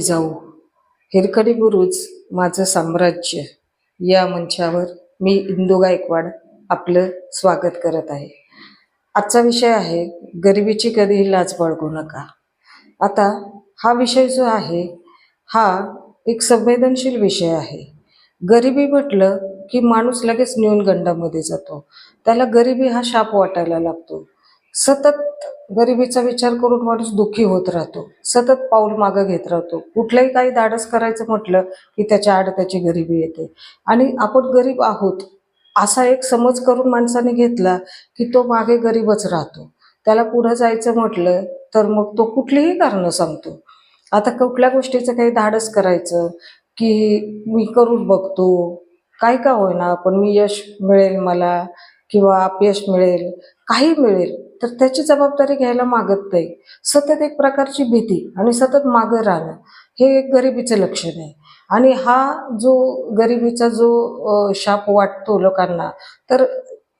जाऊ. हिरकडी बुरुज माझं साम्राज्य. या मंचावर मी इंदू गायकवाड आपलं स्वागत करत आहे. आजचा विषय आहे गरिबीची कधीही लाज बाळगू नका. आता हा विषय जो आहे हा एक संवेदनशील विषय आहे. गरिबी म्हटलं की माणूस लगेच न्यूनगंडामध्ये जातो. त्याला गरिबी हा शाप वाटायला लागतो. सतत गरिबीचा विचार करून माणूस दुःखी होत राहतो सतत पाऊल मागं घेत राहतो. कुठलंही काही धाडस करायचं म्हटलं की त्याच्या आड त्याची गरिबी येते. आणि आपण गरीब आहोत असा एक समज करून माणसाने घेतला की तो मागे गरीबच राहतो. त्याला पुढं जायचं म्हटलं तर मग तो कुठलीही कारणं सांगतो. आता कुठल्या गोष्टीचं काही धाडस करायचं की मी करून बघतो काय का होईना पण मी यश मिळेल मला किंवा अपयश मिळेल काही मिळेल तर त्याची जबाबदारी घ्यायला मागत नाही. सतत एक प्रकारची भीती आणि सतत मागं राहणं हे एक गरिबीचं लक्षण आहे. आणि हा जो गरिबीचा जो शाप वाटतो लोकांना तर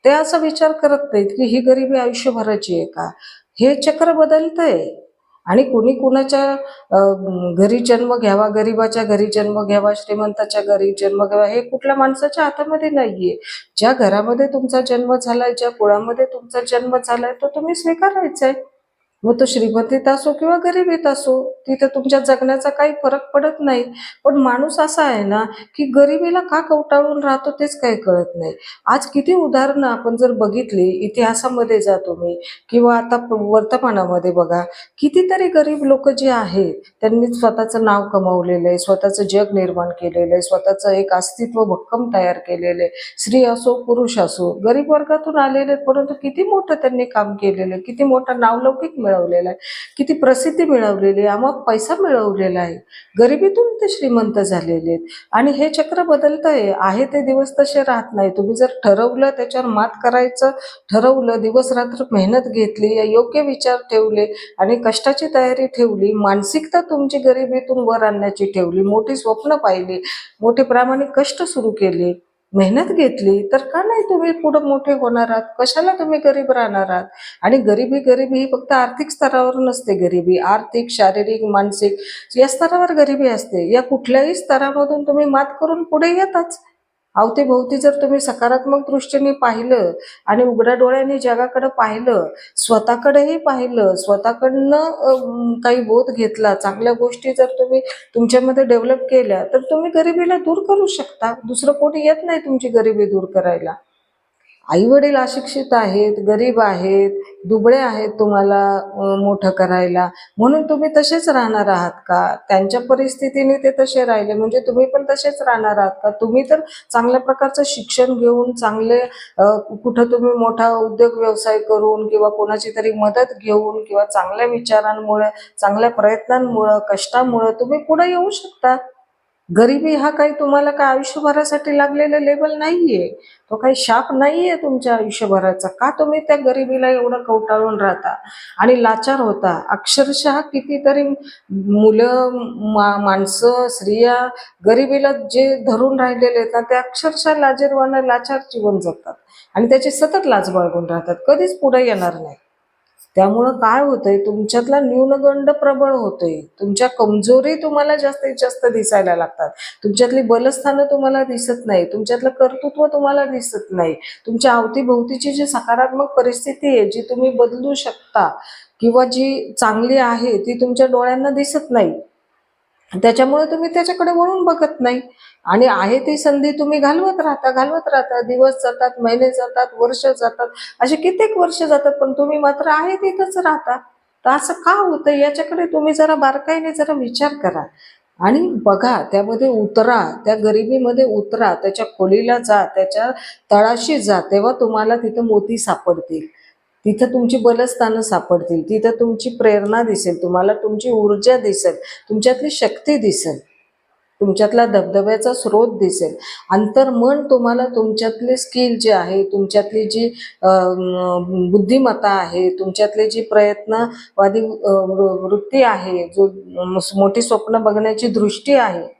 ते असा विचार करत नाहीत की ही गरिबी आयुष्यभराची आहे का? हे चक्र बदलतंय. आणि कुणी कुणाच्या घरी जन्म घ्यावा गरिबाच्या घरी जन्म घ्यावा श्रीमंताच्या घरी जन्म घ्यावा हे कुठल्या माणसाच्या हातामध्ये नाहीये. ज्या घरामध्ये तुमचा जन्म झालाय ज्या कुळामध्ये तुमचा जन्म झालाय तो तुम्ही स्वीकारायचा आहे मग तो श्रीमंतीत असो किंवा गरिबीत असो तिथे तुमच्या जगण्याचा काही फरक पडत नाही. पण माणूस असा आहे ना की गरिबीला का कवटाळून राहतो तेच काही कळत नाही. आज किती उदाहरणं आपण जर बघितली इतिहासामध्ये जा तुम्ही किंवा आता वर्तमानामध्ये बघा कितीतरी गरीब लोक जे आहेत त्यांनी स्वतःचं नाव कमावलेलं आहे स्वतःचं जग निर्माण केलेलं आहे स्वतःचं एक अस्तित्व भक्कम तयार केलेलं आहे. स्त्री असो पुरुष असो गरीब वर्गातून आलेले आहेत, परंतु किती मोठं त्यांनी काम केलेलं आहे किती मोठं नावलौकिक मिळवलेला आहे. किती प्रसिद्धी मिळवलेली आहे. मग पैसा मिळवलेला आहे. गरिबीतून ते श्रीमंत झालेले आहेत. आणि हे चक्र बदलतंय आहे. ते दिवस तसे राहत नाही. तुम्ही जर ठरवलं त्याच्यावर मात करायचं ठरवलं दिवस रात्र मेहनत घेतली योग्य विचार ठेवले आणि कष्टाची तयारी ठेवली मानसिकता तुमची गरिबीतून वर आणण्याची ठेवली मोठी स्वप्न पाहिली मोठे प्रामाणिक कष्ट सुरू केले मेहनत घेतली तर का नाही तुम्ही पुढे मोठे होणार आहात? कशाला तुम्ही गरीब राहणार आहात? आणि गरिबी गरिबी ही फक्त आर्थिक स्तरावर नसते गरिबी. आर्थिक शारीरिक मानसिक या स्तरावर गरिबी असते. या कुठल्याही स्तरामधून तुम्ही मात करून पुढे येताच. अवतीभोवती जर तुम्ही सकारात्मक दृष्टीने पाहिलं आणि उघड्या डोळ्याने जगाकडे पाहिलं स्वतःकडेही पाहिलं स्वतःकडनं काही बोध घेतला चांगल्या गोष्टी जर तुम्ही तुमच्यामध्ये डेव्हलप केल्या तर तुम्ही गरिबीला दूर करू शकता. दुसरं कोणी येत नाही तुमची गरिबी दूर करायला. आई वडील अशिक्षित आहेत गरीब आहेत दुबळे आहेत तुम्हाला मोठं करायला. म्हणून तुम्ही तसेच राहणार आहात का? त्यांच्या परिस्थितीने ते तसे राहिले. म्हणजे तुम्ही पण तसेच राहणार आहात का? तुम्ही तर चांगल्या प्रकारचं शिक्षण घेऊन चांगले कुठं तुम्ही मोठा उद्योग व्यवसाय करून किंवा कोणाची तरी मदत घेऊन किंवा चांगल्या विचारांमुळे चांगल्या प्रयत्नांमुळं कष्टामुळं तुम्ही पुढे येऊ शकता. गरिबी हा काही तुम्हाला काय आयुष्यभरासाठी लागलेला लेबल नाहीये? तो काही शाप नाहीये तुमच्या आयुष्यभराचा. का तुम्ही त्या गरिबीला एवढं कवटाळून राहता? आणि लाचार होता. अक्षरशः कितीतरी मुलं मा माणसं स्त्रिया गरिबीला जे धरून राहिलेले आहेत ना ते अक्षरशः लाजेरवानं लाचार जीवन जगतात. आणि त्याची सतत लाज बाळगून राहतात. कधीच पुढे येणार नाही. त्यामुळं काय होतंय तुमच्यातला न्यूनगंड प्रबळ होतोय. तुमच्या कमजोरी तुम्हाला जास्तीत जास्त दिसायला लागतात. तुमच्यातली बलस्थानं तुम्हाला दिसत नाही. तुमच्यातलं कर्तृत्व तुम्हाला दिसत नाही. तुमच्या अवतीभोवतीची जी सकारात्मक परिस्थिती आहे जी तुम्ही बदलू शकता किंवा जी चांगली आहे ती तुमच्या डोळ्यांना दिसत नाही. त्याच्यामुळे तुम्ही त्याच्याकडे वळून बघत नाही. आणि आहे ती संधी तुम्ही घालवत राहता घालवत राहता. दिवस जातात महिने जातात वर्ष जातात. असे कित्येक वर्ष जातात पण तुम्ही मात्र आहे तिथंच राहता. तर असं का होतं? याच्याकडे तुम्ही जरा बारकाईने जरा विचार करा. आणि बघा त्यामध्ये उतरा. त्या गरिबीमध्ये उतरा. त्याच्या खोलीला जा. त्याच्या तळाशी जा. तेव्हा तुम्हाला तिथं मोती सापडतील. तिथं तुमची बलस्थानं सापडतील तिथं तुमची प्रेरणा दिसेल तुम्हाला तुमची ऊर्जा दिसेल तुमच्यातली शक्ती दिसेल तुमच्यातला धबधब्याचा स्रोत दिसेल. अंतर्मन तुम्हाला तुमच्यातले स्किल जे आहे तुमच्यातली जी बुद्धिमत्ता आहे तुमच्यातले जी प्रयत्नवादी वृ- वृत्ती आहे जो मोठी स्वप्न बघण्याची दृष्टी आहे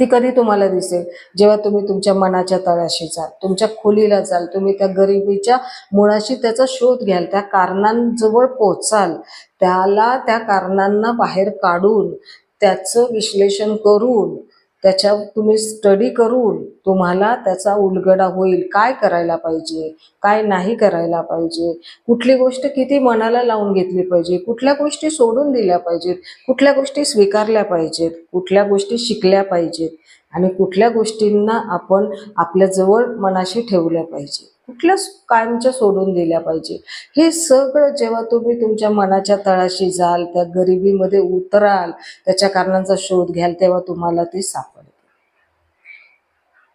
ती कधी तुम्हाला दिसेल? जेव्हा तुम्ही तुमच्या मनाच्या तळाशी जाल तुमच्या खोलीला जाल तुम्ही त्या गरिबीच्या मुळाशी त्याचा शोध घ्याल त्या कारणांजवळ पोचाल त्याला त्या कारणांना बाहेर काढून त्याचं विश्लेषण करून त्याच्या तुम्ही स्टडी करून तुम्हाला त्याचा उलगडा होईल. काय करायला पाहिजे? काय नाही करायला पाहिजे? कुठली गोष्ट किती मनाला लावून घेतली पाहिजे? कुठल्या गोष्टी सोडून दिल्या पाहिजेत? कुठल्या गोष्टी स्वीकारल्या पाहिजेत? कुठल्या गोष्टी शिकल्या पाहिजेत? आणि कुठल्या गोष्टींना आपण आपल्या जवळ मनाशी ठेवल्या पाहिजे कुठल्याच कायमच्या सोडून दिल्या पाहिजे? हे सगळं जेव्हा तुम्ही तुमच्या मनाच्या तळाशी जाल त्या गरिबीमध्ये उतराल त्याच्या कारणांचा शोध घ्याल तेव्हा तुम्हाला ते सापडेल.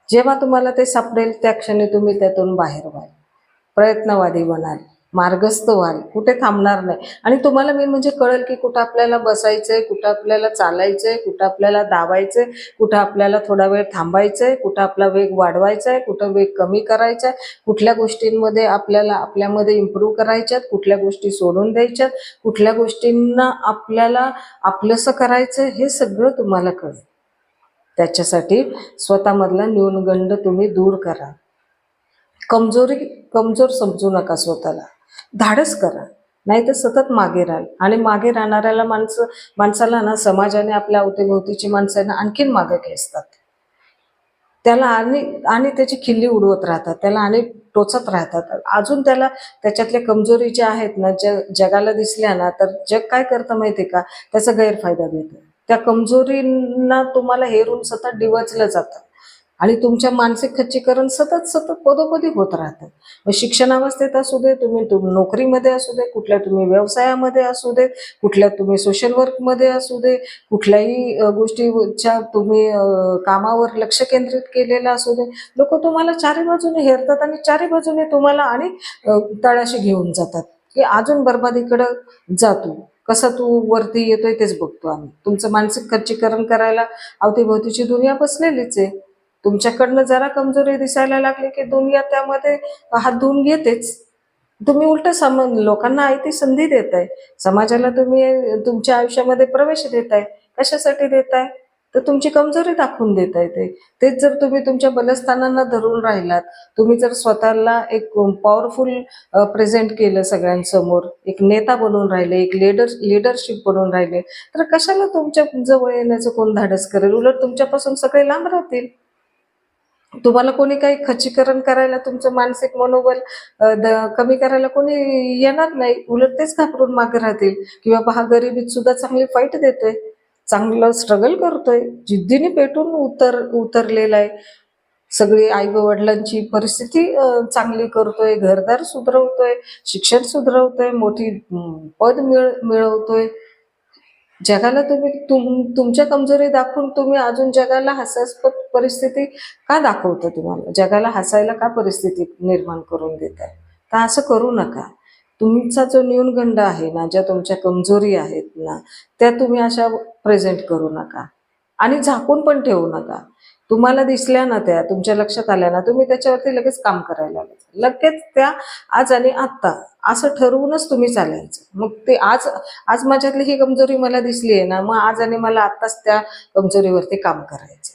जेव्हा तुम्हाला ते सापडेल त्या क्षणी तुम्ही त्यातून बाहेर व्हाल. प्रयत्नवादी बनाल. मार्गस्थ व्हाल. कुठे थांबणार नाही. आणि तुम्हाला मेन म्हणजे कळेल की कुठं आपल्याला बसायचंय कुठं आपल्याला चालायचंय कुठं आपल्याला दाबायचंय कुठं आपल्याला थोडा वेळ थांबायचंय कुठं आपला वेग वाढवायचा आहे कुठं वेग कमी करायचा आहे कुठल्या गोष्टींमध्ये आपल्याला आपल्यामध्ये इम्प्रूव्ह करायच्यात कुठल्या गोष्टी सोडून द्यायच्यात कुठल्या गोष्टींना आपल्याला आपलंसं करायचं हे सगळं तुम्हाला कळेल. त्याच्यासाठी स्वतःमधला न्यूनगंड तुम्ही दूर करा. कमजोरी कमजोर समजू नका स्वतःला. धाडस करा. नाही तर सतत मागे राहाल. आणि मागे राहणाऱ्याला माणसं माणसाला ना समाजाने आपल्या अवतीभोवतीची माणसं ना आणखीन मागे खेचतात. त्याला आणि आणि त्याची खिल्ली उडवत राहतात. त्याला आणि टोचत राहतात. अजून त्याला त्याच्यातल्या कमजोरी ज्या आहेत ना ज्या जगाला दिसल्या ना तर जग काय करतं माहिती का? त्याचा गैरफायदा घेतं. त्या कमजोरींना तुम्हाला हेरून सतत डिवचलं जातं. आणि तुमच्या मानसिक खच्चीकरण सतत सतत पदोपदी होत राहतं. मग शिक्षणावस्थेत असू दे तुम्ही तुम नोकरीमध्ये असू दे कुठल्या तुम्ही व्यवसायामध्ये असू दे कुठल्या तुम्ही सोशल वर्कमध्ये असू दे कुठल्याही गोष्टीच्या तुम्ही कामावर लक्ष केंद्रित केलेलं असू दे. लोक तुम्हाला चारी बाजूने हेरतात आणि चारी बाजूने तुम्हाला आणि तळाशी घेऊन जातात. की अजून बरबादीकडं जातो कसा तू वरती येतोय तेच बघतो आम्ही. तुमचं मानसिक खच्चीकरण करायला अवतीभोवतीची दुनिया बसलेलीच आहे. तुमच्याकडनं जरा कमजोरी दिसायला लागली की दुनिया त्यामध्ये हात धुवून घेतेच. तुम्ही उलट सम लोकांना आहे ती संधी देताय. समाजाला तुम्ही तुमच्या आयुष्यामध्ये प्रवेश देताय. कशासाठी देताय? तर तुमची कमजोरी दाखवून देताय ते. तेच जर तुम्ही तुमच्या बलस्थानांना धरून राहिलात तुम्ही जर स्वतःला एक पॉवरफुल प्रेझेंट केलं सगळ्यांसमोर एक नेता बनून राहिले एक लीडर लिडरशिप बनून राहिले तर कशाला तुमच्या जवळ येण्याचं कोण धाडस करेल? उलट तुमच्यापासून सगळे लांब राहतील. तुम्हाला कोणी काही खच्चीकरण करायला तुमचं मानसिक मनोबल द- कमी करायला कोणी येणार नाही. उलट तेच घाबरून मागे राहतील. की बाबा हा गरिबीत सुद्धा चांगली फाईट देतोय. चांगलं स्ट्रगल करतोय. जिद्दीने पेटून उतर उतरलेला आहे. सगळी आई वडिलांची परिस्थिती चांगली करतोय. घरदार सुधरवतोय. शिक्षण सुधरवतोय. मोठी पद मिळ मिळवतोय. जगाला तुम्ही तुम तुमच्या कमजोरी दाखवून तुम्ही अजून जगाला हसास्पद परिस्थिती का दाखवतं तुम्हाला? जगाला हसायला का परिस्थिती निर्माण करून देत आहे तर असं करू नका? तुमचा जो न्यूनगंड आहे ना ज्या तुमच्या कमजोरी आहेत ना त्या तुम्ही अशा प्रेझेंट करू नका. आणि झाकून पण ठेवू नका. तुम्हाला दिसल्या ना त्या तुमच्या लक्षात आल्या ना तुम्ही त्याच्यावरती लगेच काम करायला लागायचं लगेच त्या आज आणि आत्ता असं ठरवूनच तुम्ही चालायचं. मग ते आज आज माझ्यातली ही कमजोरी मला दिसली आहे ना मग आज आणि मला आत्ताच त्या कमजोरीवरती काम करायचं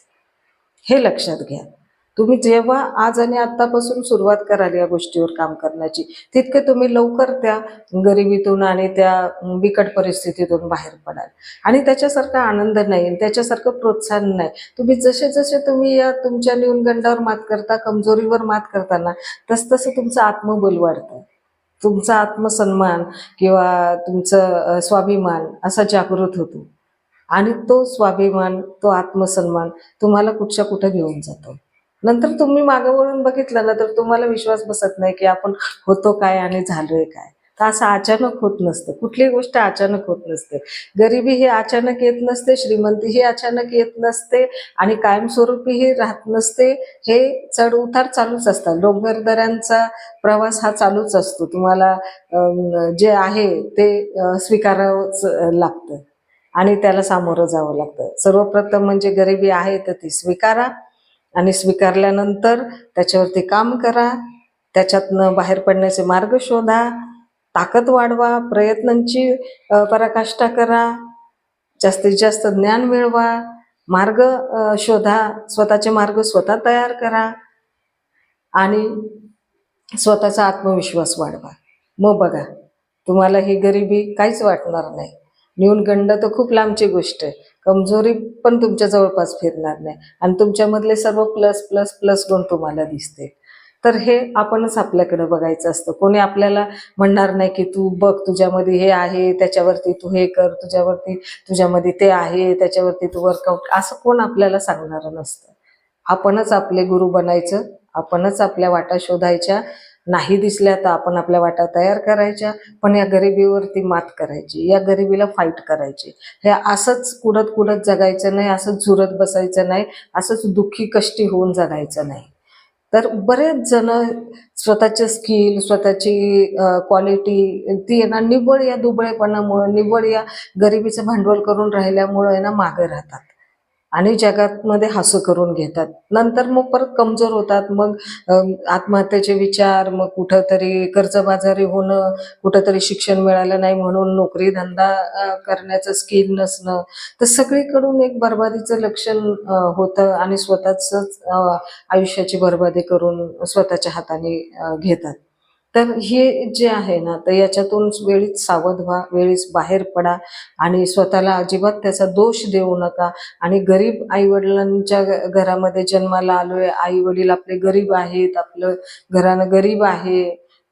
हे लक्षात घ्या. तुम्ही जेव्हा आज आणि आत्तापासून सुरुवात कराल या गोष्टीवर काम करण्याची तितके तुम्ही लवकर त्या गरिबीतून आणि त्या बिकट परिस्थितीतून बाहेर पडाल. आणि त्याच्यासारखा आनंद नाही आणि त्याच्यासारखं प्रोत्साहन नाही. तुम्ही जसे जसे तुम्ही या तुमच्या न्यूनगंडावर मात करता कमजोरीवर मात करताना तसतसं तुमचं आत्मबल वाढतं. तुमचा आत्मसन्मान किंवा तुमचं स्वाभिमान असा जागृत होतो. आणि तो स्वाभिमान तो आत्मसन्मान तुम्हाला कुठच्या कुठं घेऊन जातो. नंतर तुम्ही मागं वळून बघितलं ना तर तुम्हाला विश्वास बसत नाही की आपण होतो काय आणि झालोय काय. तर असं अचानक होत नसतं. कुठलीही गोष्ट अचानक होत नसते. गरिबी ही अचानक येत नसते श्रीमंती ही अचानक येत नसते आणि कायमस्वरूपी ही राहत नसते हे चढ उतार चालूच असतात. डोंगर दऱ्यांचा प्रवास हा चालूच असतो. तुम्हाला जे आहे ते स्वीकारावंच लागतं. आणि त्याला सामोरं जावं लागतं. सर्वप्रथम म्हणजे गरिबी आहे तर ती स्वीकारा. आणि स्वीकारल्यानंतर त्याच्यावरती काम करा. त्याच्यातनं बाहेर पडण्याचे मार्ग शोधा. ताकद वाढवा. प्रयत्नांची पराकाष्ठा करा. जास्तीत जास्त ज्ञान मिळवा. मार्ग शोधा. स्वतःचे मार्ग स्वतः तयार करा. आणि स्वतःचा आत्मविश्वास वाढवा. मग बघा तुम्हाला ही गरिबी काहीच वाटणार नाही. न्यूनगंड तर खूप लांबची गोष्ट आहे. कमजोरी पण तुमच्या जवळपास फिरणार नाही. आणि तुमच्यामधले सर्व प्लस प्लस प्लस गुण तुम्हाला दिसते तर हे आपणच आपल्याकडे बघायचं असतं. कोणी आपल्याला म्हणणार नाही की तू बघ तुझ्यामध्ये हे आहे त्याच्यावरती तू हे कर तुझ्यावरती तुझ्यामध्ये ते आहे त्याच्यावरती तू वर्कआउट असं कोण आपल्याला सांगणार नसतं. आपणच आपले गुरु बनायचं आपणच आपल्या वाटा शोधायच्या नाही दिसल्या तर आपण आपल्या वाटा तयार करायच्या पण या गरिबीवरती मात करायची या गरिबीला फाईट करायची. हे असंच कुडत कुडत जगायचं नाही असंच झुरत बसायचं नाही असंच दुःखी कष्टी होऊन जगायचं नाही. तर बरेच जण स्वतःचे स्किल स्वतःची क्वालिटी ती आहे ना निव्वळ या दुबळेपणामुळं निव्वळ या गरिबीचं भांडवल करून राहिल्यामुळं ना मागे राहतात. आणि जगातमध्ये हसं करून घेतात. नंतर मग परत कमजोर होतात. मग आत्महत्येचे विचार मग कुठंतरी कर्जबाजारी होणं कुठंतरी शिक्षण मिळालं नाही म्हणून नोकरी धंदा करण्याचं स्किल नसणं. तर सगळीकडून एक बर्बादीचं लक्षण होतं आणि स्वतःच आयुष्याची बर्बादी करून स्वतःच्या हाताने घेतात. तर हे जे आहे ना तर याच्यातून वेळीच सावध व्हा वेळीच बाहेर पडा आणि स्वतःला अजिबात त्याचा दोष देऊ नका. आणि गरीब आईवडिलांच्या घरामध्ये जन्माला आलोय आई वडील आपले गरीब आहेत आपलं घरानं गरीब आहे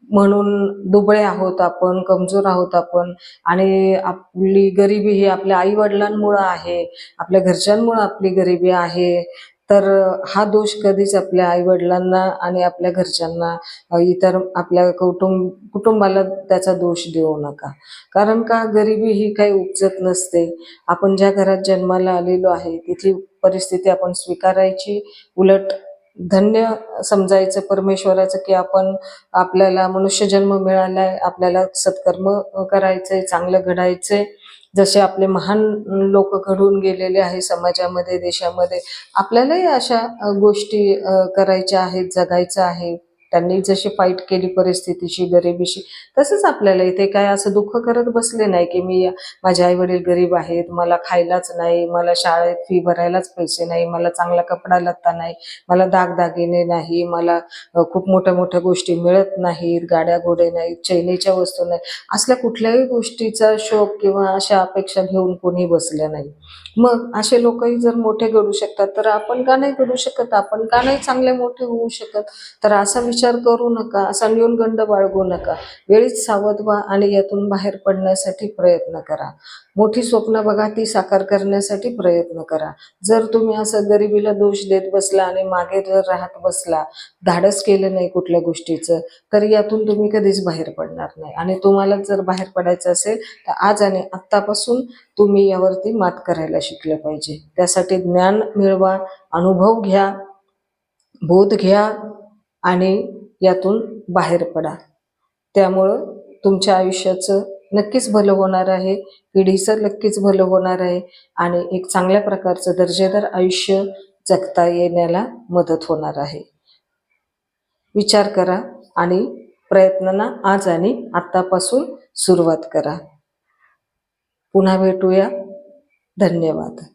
म्हणून दुबळे आहोत आपण कमजोर आहोत आपण. आणि आपली गरिबी ही आपल्या आई वडिलांमुळं आहे आपल्या घरच्यांमुळं आपली गरिबी आहे. तर हा दोष कधीच आपल्या आई वडिलांना आणि आपल्या घरच्यांना इतर आपल्या कुटुंब कुटुंबाला त्याचा दोष देऊ नका. कारण का? गरिबी ही काही उपजत नसते. आपण ज्या घरात जन्माला आलेलो आहे तिथली परिस्थिती आपण स्वीकारायची. उलट धन्य समजायचं परमेश्वराचं की आपण आपल्याला मनुष्य जन्म मिळालाय आपल्याला सत्कर्म करायचंय चांगलं घडायचंय. जसे आपले महान लोक घडून गेलेले आहे समाजामध्ये देशामध्ये आपल्यालाही अशा गोष्टी करायच्या आहेत जगायचं आहे. त्यांनी जशी फाईट केली परिस्थितीशी गरिबीशी तसंच आपल्याला इथे काय असं दुःख करत बसले नाही की मी माझे आई वडील गरीब आहेत मला खायलाच नाही मला शाळेत फी भरायलाच पैसे नाही मला चांगला कपडा लत्ता नाही मला दागदागिने नाही मला खूप मोठ्या मोठ्या गोष्टी मिळत नाहीत गाड्या घोडे नाहीत चैनीच्या वस्तू नाही असल्या कुठल्याही गोष्टीचा शोक किंवा अशा अपेक्षा घेऊन कोणी बसल्या नाही. मग असे लोकही जर मोठे घडू शकतात तर आपण का नाही घडू शकत? आपण का नाही चांगले मोठे होऊ शकत? तर असा विचार करू नका असा न्यूनगंड बाळगू नका. वेळीच सावध व्हा आणि यातून बाहेर पडण्यासाठी प्रयत्न करा. मोठी स्वप्न बघा ती साकार करण्यासाठी प्रयत्न करा. जर तुम्ही असं गरिबीला दोष देत बसला आणि मागे जर राहत बसला धाडस केलं नाही कुठल्या गोष्टीचं तर यातून तुम्ही कधीच बाहेर पडणार नाही. आणि तुम्हाला जर बाहेर पडायचं असेल तर आज आणि आत्तापासून तुम्ही यावरती मात करायला शिकलं पाहिजे. त्यासाठी ज्ञान मिळवा अनुभव घ्या बोध घ्या. आणि यातून बाहेर पडा. त्यामुळं तुमच्या आयुष्याचं नक्कीच भलं होणार आहे पिढीचं नक्कीच भलं होणार आहे आणि एक चांगल्या प्रकारचं दर्जेदार आयुष्य जगता येण्याला मदत होणार आहे. विचार करा आणि प्रयत्नांना आज आणि आत्तापासून सुरुवात करा. पुन्हा भेटूया. धन्यवाद.